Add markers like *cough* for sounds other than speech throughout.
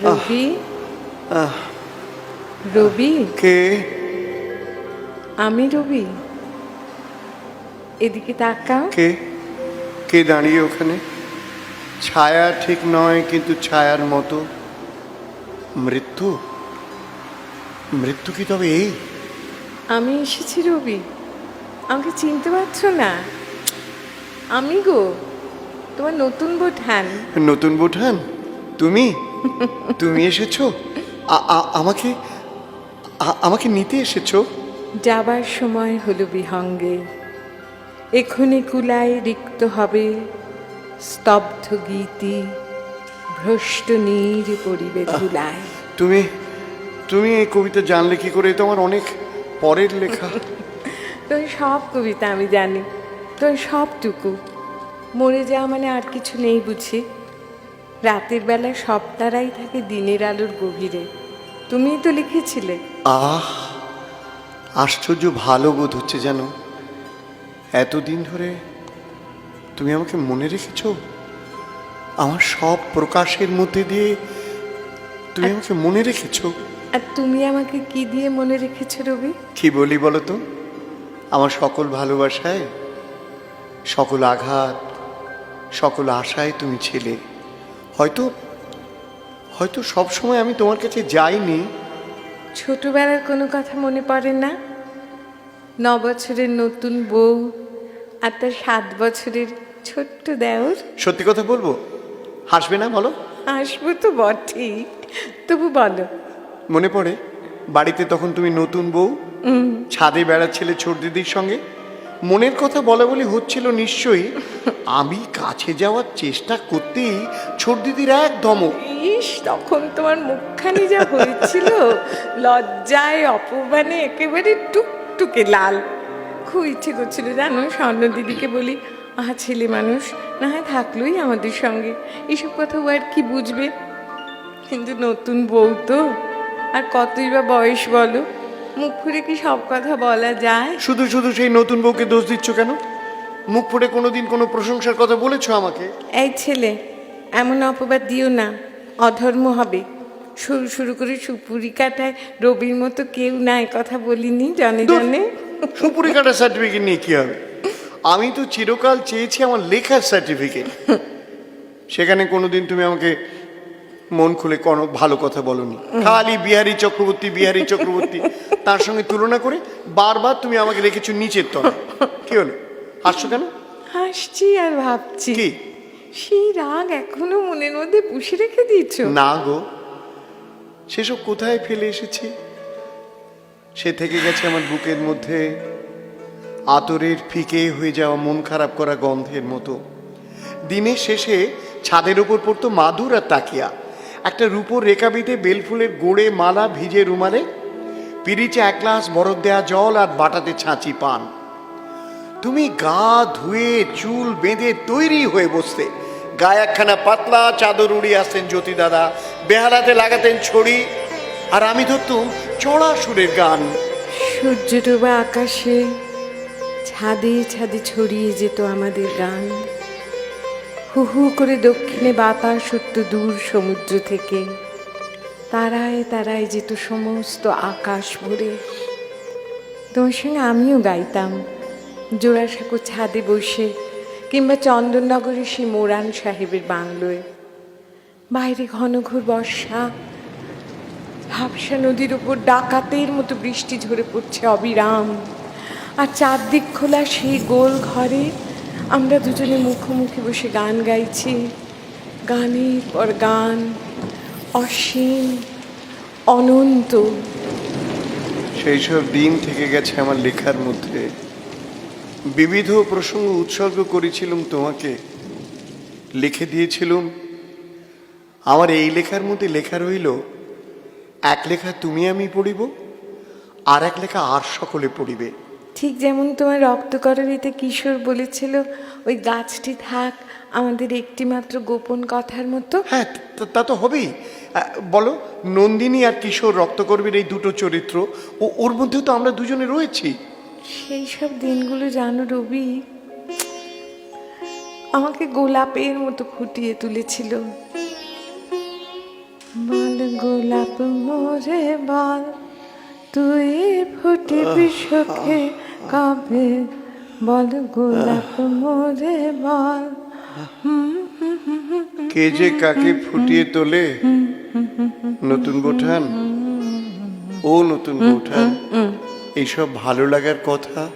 রবি আহ, রবি কে? আমি রবি এদিকে তাকাও। কে? কে দাঁড়িয়ে ওখানে? ছায়া ঠিক নয় কিন্তু ছায়ার মতো। মৃত্যু? মৃত্যু কি তবে এই? আমি এসেছি রবি আমাকে চিনতে পারছ না? আমি গো তোমার নতুন বোঠান। নতুন বুঠান? তুমি? তুমি এসেছ? আমাকে আমাকে নিতে এসেছ? যাবার সময় হলো বিহঙ্গে। এখনি কুলায় রিক্ত হবে স্তব্ধ গীতি ভ্রষ্ট নীর পরিবে ধুলায়। তুমি তুমি এই কবিতা জানলে কি করে? তোমার অনেক পরের লেখা। *laughs* তোর সব কবিতা আমি জানি। তোর সবটুকু। মরে যাওয়া মানে আর কিছু নেই বুঝি। রাতের বেলা সব তারাই থাকে দিনের আলোর গভীরে। তুমিই তো লিখেছিলে। আহ আশ্চর্য ভালো বোধ হচ্ছে যেন। এতদিন ধরে তুমি আমাকে মনে রেখেছো? আমার সব প্রকাশের মধ্যে দিয়ে তুমি আমাকে মনে রেখেছো? আর তুমি আমাকে কি দিয়ে মনে রেখেছো রবি? কি বলি বলো তো? আমার সকল ভালোবাসায় সকল আঘাত সকল আশায় তুমি ছিলে। হয়তো হয়তো সব সময় আমি তোমার কাছে যাইনি। ছোটবেলার কোনো কথা মনে পড়ে না? ন বছরের নতুন বউ আর তার সাত বছরের ছোট্ট দেওর? সত্যি কথা বলব? হাসবে না বলো? আসব তো বটেই। তবু বলো। মনে পড়ে বাড়িতে তখন তুমি নতুন বউ? ছাদে বেড়াচ্ছিলে ছোট দিদির সঙ্গে? মনের কথা বলা বলি হচ্ছিল নিশ্চয়ই, আমি কাছে যাওয়ার চেষ্টা করতেই ছোট দিদির এক ধমক। ইস, তখন তোমার মুখখানি যা হয়েছিল, লজ্জায় অপমানে একেবারে টুকটুকে লাল। খুব ইচ্ছে করছিল জানো, স্বর্ণ দিদিকে বলি, আহা, ছেলে মানুষ, না হয় থাকলোই আমাদের সঙ্গে। এসব কথা ও আর কি বুঝবে? কিন্তু নতুন বউ তো, আর কতই বা বয়স বলো মুখ ফুরে কি সব কথা বলা যায়? শুধু শুধু সেই নতুন বউকে দোষ দিচ্ছ কেন? মুখ ফুটে কোনোদিন কোনো প্রশংসার কথা বলেছ আমাকে? এই ছেলে এমন অপবাদ দিও না। অধর্ম হবে। শুরু শুরু করে সুপুরি কাটায় রবির মতো কেউ নাই কথা বলিনি জানে জানে। সুপুরি কাটার সার্টিফিকেট নিয়ে কি হবে? আমি তো চিরকাল চেয়েছি আমার লেখার সার্টিফিকেট সেখানে কোনোদিন তুমি আমাকে মন খুলে কোনো ভালো কথা বলনি। খালি বিহারী চক্রবর্তী বিহারী চক্রবর্তী। তার সঙ্গে তুলনা করে বারবার তুমি আমাকে রেখেছো নিচের তলে। কি হলো? হাসছো কেন? হাসছি আর ভাবছি। কি? সেই রাগ এখনও মনের মধ্যে পুষে রেখে দিয়েছ? না গো। সেসব কোথায় ফেলে এসেছি? সে থেকে গেছে আমার বুকের মধ্যে আতরের ফিকে হয়ে যাওয়া মন খারাপ করা গন্ধের মতো। দিনের শেষে ছাদের উপর পড়তো মাদুর আর তাকিয়া। একটা রূপোর রেকাবিতে বেলফুলের গোড়ে মালা ভিজে রুমালে, পিরিচে এক গ্লাস বরফ দেয়া জল আর বাটাতে ছাঁচি পান। তুমি গা ধুয়ে চুল বেঁধে তৈরি হয়ে বসতে গায়ে একখানা পাতলা চাদর উড়িয়ে আসতেন জ্যোতি দাদা, বেহালাতে লাগাতেন ছড়ি। আর আমি ধরতুম চড়া সুরের গান। সূর্য ডোবা আকাশে ছাদে ছাদে ছড়িয়ে যেত আমাদের গান। হু হু করে দক্ষিণে বাতাস উঠত দূর সমুদ্র থেকে। তারায় তারায় যেত সমস্ত আকাশ ভরে। তোমার সঙ্গে আমিও গাইতাম। জোড়াসাঁকো ছাদে বসে কিংবা চন্দননগরের সেই মোরান সাহেবের বাংলোয়। বাইরে ঘন ঘোর বর্ষা। ভাবসা নদীর উপর ডাকাতের মতো বৃষ্টি ঝরে পড়ছে অবিরাম। আর চারদিক খোলা সেই গোল ঘরে আমরা দুজনে মুখোমুখি বসে গান গাইছি। গানের পর গান, অসীম, অনন্ত। সেই সব দিন থেকে গেছে আমার লেখার মধ্যে। বিবিধ প্রসঙ্গ উৎসর্গ করেছিলাম তোমাকে। লিখে দিয়েছিলুম। আমার এই লেখার মধ্যে লেখা রইল, এক লেখা তুমি আমি পড়িব, আর এক লেখা আর সকলে পড়িবে। ঠিক যেমন তোমার রক্তকরণীতে কিশোর বলেছিল ওই গাছটি থাক আমাদের একটিমাত্র গোপন কথার মতো। হ্যাঁ তা- তা হবেই। বলো নন্দিনী আর কিশোর রক্তকর্মীর এই দুটো চরিত্র ও ওর মধ্যেও তো আমরা দুজনে রয়েছি। সেই সব দিনগুলো জানো রবি আমাকে গোলাপের মতো ফুটিয়ে তুলেছিল। বল গোলাপ মোরে বল তুই ফুটিবি সুখে কবে বল গোলাপ মোরে বল? কে যে কাকে ফুটিয়ে তোলে? নতুন বৌঠান ও নতুন বৌঠান এইসব ভালো লাগার কথা?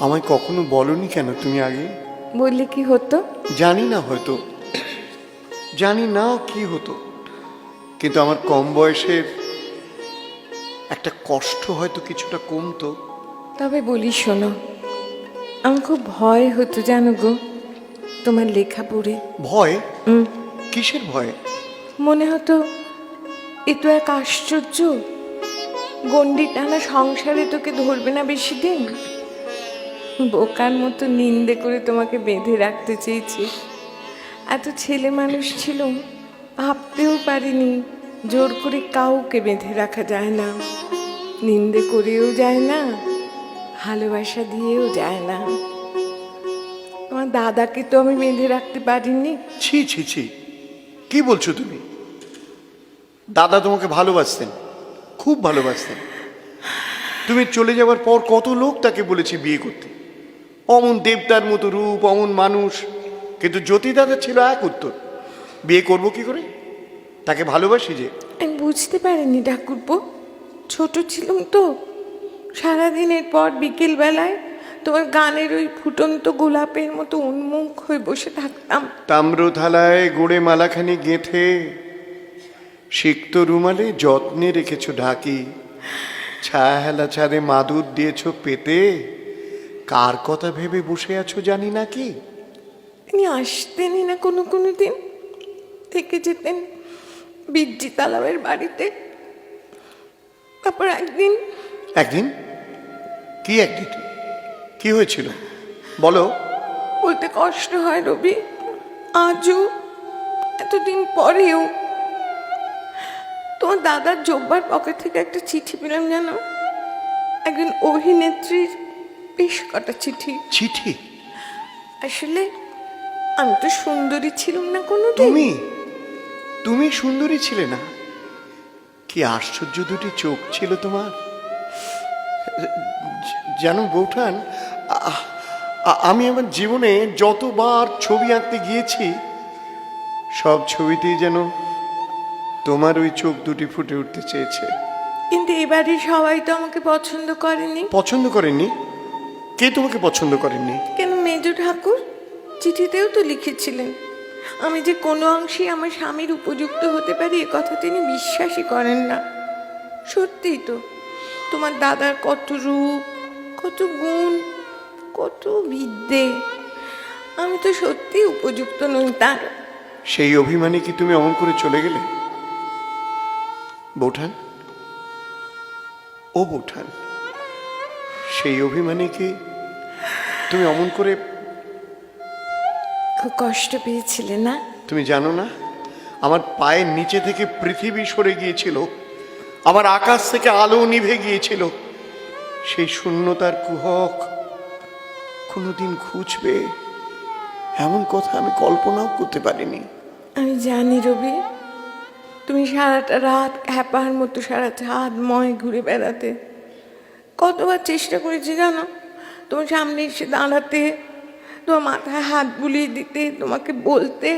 আমায় কখনো বলনি কেন তুমি আগে? বললে কি হতো? জানি না হয়তো। জানি না কি হতো। কিন্তু আমার কম বয়সের একটা কষ্ট হয়তো কিছুটা কমতো। তবে বলি শোনো আমার খুব ভয় হতো জানো গো তোমার লেখা পড়ে। ভয়? কিসের ভয়? মনে হতো এ তো এক আশ্চর্য গন্ডি টানা সংসারে তোকে ধরবে না বেশি দিন বোকার মতো নিন্দে করে তোমাকে বেঁধে রাখতে চেয়েছি। এত ছেলে মানুষ ছিল ভাবতেও পারিনি জোর করে কাউকে বেঁধে রাখা যায় না। নিন্দে করেও যায় না। ভালোবাসা দিয়েও যায় না। আমার দাদাকে তো আমি বেঁধে রাখতে পারিনি। ছি ছি ছি। কি বলছো তুমি? দাদা তোমাকে ভালোবাসতেন খুব ভালোবাসতেন। তুমি চলে যাওয়ার পর কত লোক তাকে বলেছে বিয়ে করতে। অমন দেবতার মতো রূপ অমন মানুষ। কিন্তু জ্যোতি দাদা ছিল এক উত্তর। বিয়ে করব কি করে? তাকে ভালোবাসি যে। আমি বুঝতে পারিনি ঠাকুরপো। ছোট ছিলাম তো। সারাদিনের পর বিকেল বেলায় তোমার গানের ওই ফুটন্ত গোলাপের মতো উন্মুখ হয়ে বসে থাকতাম। তাম্র থালায় গুড়ে মালাখানি গেঁথে সিক্ত রুমালে যত্নে রেখেছো ঢাকি ছায়াহেলা ছাদে মাদুর দিয়েছ পেতে কার কথা ভেবে বসে আছো জানি না কি? তিনি আসতেনই না কোনো কোনো দিন থেকে যেতেন বীরজি তালাবের বাড়িতে। তারপর একদিন একদিন? কি একদিন? কি হয়েছিল? বলো। বলতে কষ্ট হয় রবি। আজও এতদিন পরেও তোমার দাদার জব্বার পকেট থেকে একটা চিঠি পেলাম জানো? একজন অভিনেত্রীর বেশ কটা চিঠি। চিঠি? আসলে আমি তো সুন্দরী ছিলাম না কোনো তুমি? তুমি সুন্দরী ছিলে না? কি আশ্চর্য দুটি চোখ ছিল তোমার। জানো বৌঠান আমি আমার জীবনে যতবার ছবি আঁকতে গিয়েছি সব ছবিতেই যেন তোমার ওই চোখ দুটি ফুটে উঠতে চেয়েছে। কিন্তু এবারে সবাই তো আমাকে পছন্দ করেনি। পছন্দ করেনি কে তোমাকে পছন্দ করেনি কেন মেজ ঠাকুর? চিঠিতেও তো লিখেছিলেন। আমি যে কোনো অংশে আমার স্বামীর উপযুক্ত হতে পারি এ কথা তিনি বিশ্বাসই করেন না। সত্যিই তো। তোমার দাদার কত রূপ কত গুণ কত বিদ্যে। আমি তো সত্যি উপযুক্ত নই তার। সেই অভিমানে কি তুমি অমন করে চলে গেলে? বৌঠান? ও বৌঠান সেই অভিমানে কি তুমি অমন করে খুব কষ্ট পেয়েছিলে না? তুমি জানো না আমার পায়ের নিচে থেকে পৃথিবী সরে গিয়েছিল। আমার আকাশ থেকে আলো নিভে গিয়েছিল। সেই শূন্যতার কুহক কোনোদিন খুঁজবে। এমন কথা আমি কল্পনাও করতে পারিনি। আমি জানি রবি, তুমি সারাটা রাত হ্যাপার মতো সারা চাঁদ ময় ঘুরে বেড়াতে। কতবার চেষ্টা করেছি জানো, তোমার সামনে এসে দাঁড়াতে, তোমার মাথায় হাত বুলিয়ে দিতে, তোমাকে বলতে।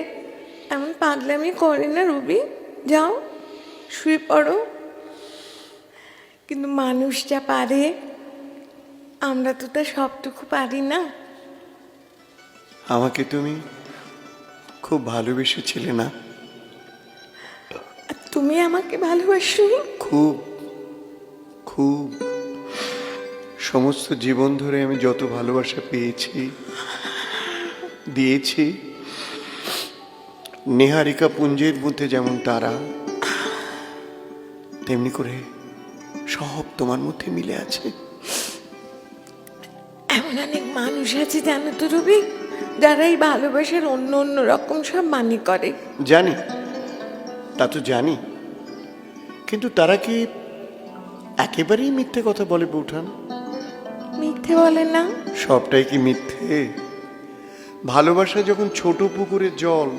এমন পাগলামি করে না রবি, যাও, শুয়ে পড়ো। কিন্তু মানুষ যা পারে আমরা তো তা সবটুকু পারি না। আমাকে তুমি খুব ভালোবেসেছিলে না? আর তুমি আমাকে ভালোবাসনি খুব খুব। সমস্ত জীবন ধরে আমি যত ভালোবাসা পেয়েছি দিয়েছি নেহারিকা পুঞ্জের মধ্যে যেমন তারা তেমনি করে সব তোমার মধ্যে মিলে আছে। এমন অনেক মানুষ আছে জানো তো রবি যারা এই ভালোবাসার অন্য অন্য রকম সব মানে করে। জানি তা তো জানি। কিন্তু তারা কি একেবারেই মিথ্যে কথা বলে বৌঠান? মিথ্যে বলে না। সবটাই কি মিথ্যে? ভালোবাসা যখন ছোট পুকুরের জল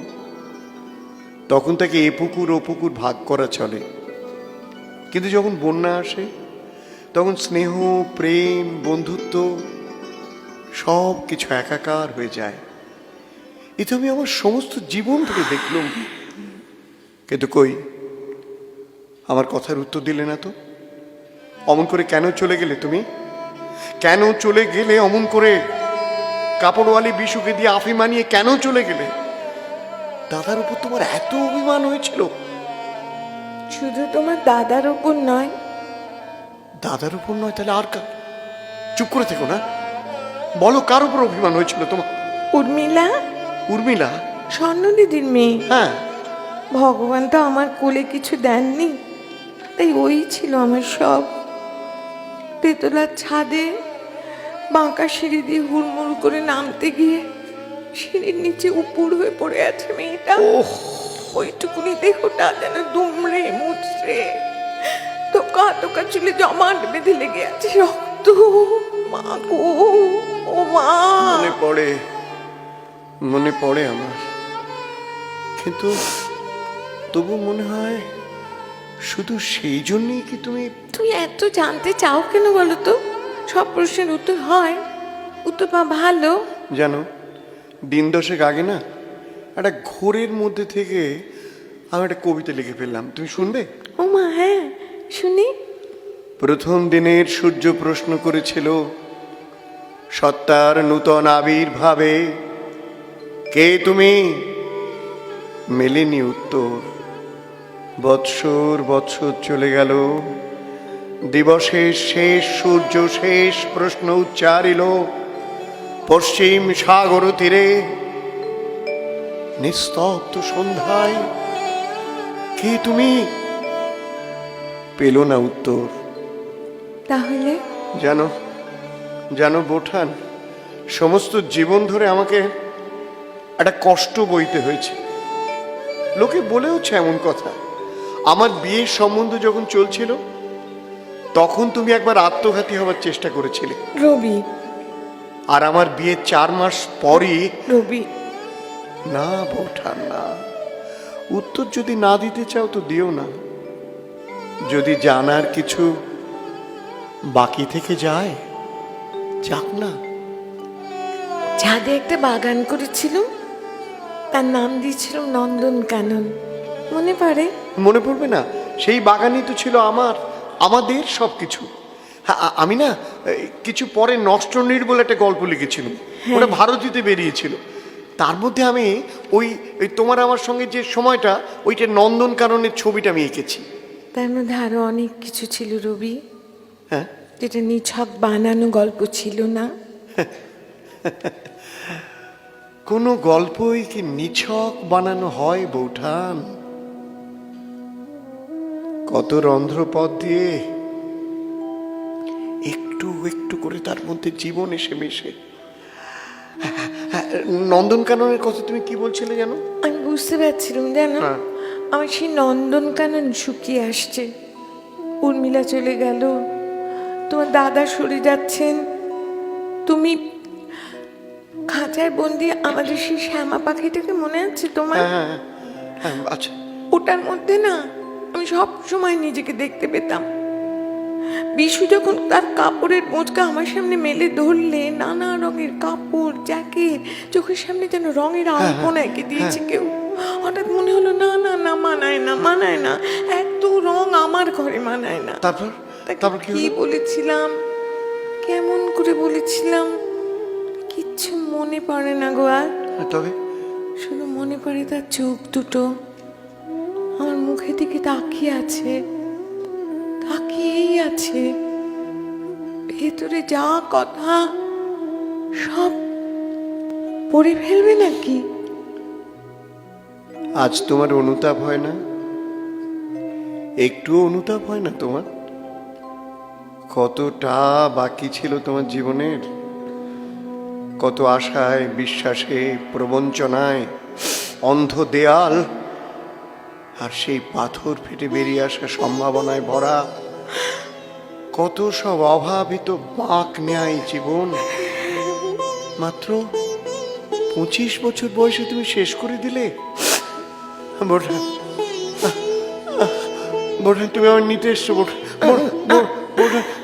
তখন তাকে এ পুকুর ও পুকুর ভাগ করা চলে। কিন্তু যখন বন্যা আসে, তখন স্নেহ, প্রেম, বন্ধুত্ব সব কিছু একাকার হয়ে যায়। এ তো আমি আমার সমস্ত জীবন থেকে দেখলাম। কিন্তু কই? আমার কথার উত্তর দিলে না তো? অমন করে কেন চলে গেলে তুমি? কেন চলে গেলে অমন করে? কাপড়ওয়ালি বিশুকে দিয়ে আফি মানিয়ে কেন চলে গেলে? দাদার উপর তোমার এত অভিমান হয়েছিল? শুধু তোমার দাদার ওপর নয়। দাদার উপর নয় তাহলে আর কার? চুপ করে থেকো না। বলো কার উপর অভিমান হয়েছিল তোমার? উর্মিলা? উর্মিলা? স্বর্ণদিদির মেয়ে। হ্যাঁ। ভগবান তো আমার কোলে কিছু দেননি। তাই ওই ছিল আমার সব। তেতলার ছাদে বাঁকা সিঁড়ি দিয়ে হুড়মুড় করে নামতে গিয়ে সিঁড়ির নিচে উপর হয়ে পড়ে আছে মেয়েটা। ওইটুকুনি দেহটা যেন দুমড়ে মুচড়ে তোকা তোকা চুলে জমাট বেঁধে লেগে আছে রক্ত। মা গো ও মা। মনে পড়ে মনে পড়ে আমার। কিন্তু তবু মনে হয় শুধু সেই জন্যই কি তুমি তুমি এত জানতে চাও কেন বলো তো? সব প্রশ্নের উত্তর হয়। উত্তর পা ভালো। জানো দিন দশেক আগে না একটা ঘোরের মধ্যে থেকে আমি একটা কবিতা লিখে ফেললাম। তুমি শুনবে? ও মা হ্যাঁ শুনি। প্রথম দিনের সূর্য প্রশ্ন করেছিল সত্তার নূতন আবির্ভাবে কে তুমি? মেলেনি উত্তর। বৎসর বৎসর চলে গেল দিবসের শেষ সূর্য শেষ প্রশ্ন উচ্চারিল পশ্চিম সাগর তীরে নিস্তব্ধ সন্ধ্যায়। কে তুমি? পেল না উত্তর। তাহলে? জানো জানো বোঠান সমস্ত জীবন ধরে আমাকে একটা কষ্ট বইতে হয়েছে। লোকে বলেওছে এমন কথা আমার বিয়ের সম্বন্ধ যখন চলছিল তখন তুমি একবার আত্মঘাতী হওয়ার চেষ্টা করেছিলে। রবি। আর আমার বিয়ের চার মাস পরই রবি। না বৌঠান না উত্তর যদি না দিতে চাও তো দিও না। যদি জানার কিছু বাকি থেকে যায় যাক না। ছাদে একটা বাগান করেছিল তার নাম দিয়েছিলাম নন্দন কানন। মনে পড়ে? মনে পড়বে না। সেই বাগানই তো ছিল আমার আমাদের সব কিছু হ্যাঁ আমি না কিছু পরে নষ্ট নির্বল একটা গল্প লিখেছিলাম। ওটা ভারতীতে বেরিয়েছিল। তার মধ্যে আমি ওই ওই তোমার আমার সঙ্গে যে সময়টা ওইটা নন্দন কাননের ছবিটা আমি এঁকেছি। তার মধ্যে আরও অনেক কিছু ছিল রবি। হ্যাঁ? যেটা নিছক বানানো গল্প ছিল না। কোনো গল্পই কি নিছক বানানো হয় বৌঠান? কত রন্ধ্রপথ দিয়ে একটু একটু করে তার মধ্যে জীবন এসে মিশে। নন্দনকাননের কথা তুমি কি বলছিলে জানো? আমি বুঝতে পারছিলাম জানো? হ্যাঁ। আমার সেই নন্দনকানন শুকিয়ে আসছে। উর্মিলা চলে গেল। তোমার দাদা সরে যাচ্ছেন। তুমি খাঁচায় বন্দি আমাদের সেই শ্যামা পাখিটাকে মনে আছে তোমার? হ্যাঁ হ্যাঁ, আচ্ছা ওটার মধ্যে না আমি সব সময় নিজেকে দেখতে পেতাম। বিশু যখন তার কাপড়ের মোচকা আমার সামনে মেলে ধরলে নানা রঙের কাপড় জ্যাকেট চোখের সামনে যেন রঙের আলপনা এঁকে দিয়েছে কেউ। হঠাৎ মনে হলো না না না মানায় না মানায় না। এত রং আমার ঘরে মানায় না। তারপর? তারপর কি বলেছিলাম? কেমন করে বলেছিলাম? কিচ্ছু মনে পড়ে না গো আর। তবে? শুধু মনে পড়ে তার চোখ দুটো। আমার মুখের দিকে তাকিয়ে আছে। আছে। ভেতরে যা কথা সব পড়ে ফেলবে নাকি? আজ তোমার অনুতাপ হয় না? একটুও অনুতাপ হয় না তোমার? কতটা বাকি ছিল তোমার জীবনের? কত আশায়, বিশ্বাসে, প্রবঞ্চনায়, অন্ধ দেয়াল, আর সেই পাথর ফেটে বেরিয়ে আসা সম্ভাবনায় ভরা কত সব অভাবিত বাঁক নেয় জীবন। মাত্র পঁচিশ বছর বয়সে তুমি শেষ করে দিলে? বোঠান বোঠান তুমি আমার নিতে এসছো বোঠান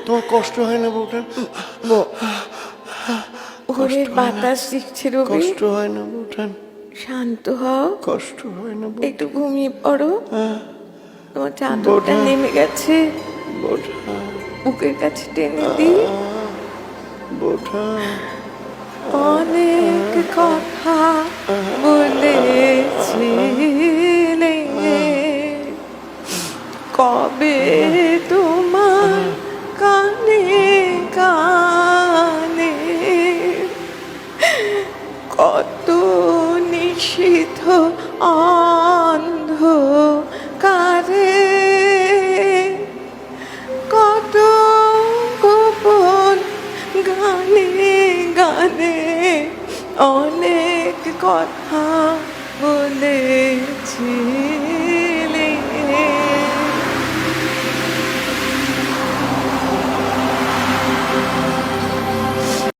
তোমার কষ্ট হয় না বোঠান ভোরের বাতাস দিচ্ছে কষ্ট হয় না বোঠান শান্ত হও। কষ্ট হয় না একটু ঘুমিয়ে পড়ো। তোমার চাদরটা বোঠা। নেমে গেছে। বোঠান বুকের কাছে টেনে দিই। অনেক কথা বলেছিলে। কবে তোমার কানে কানে কত নিষিদ্ধ অন্ধ অনেক কথা বলেছি।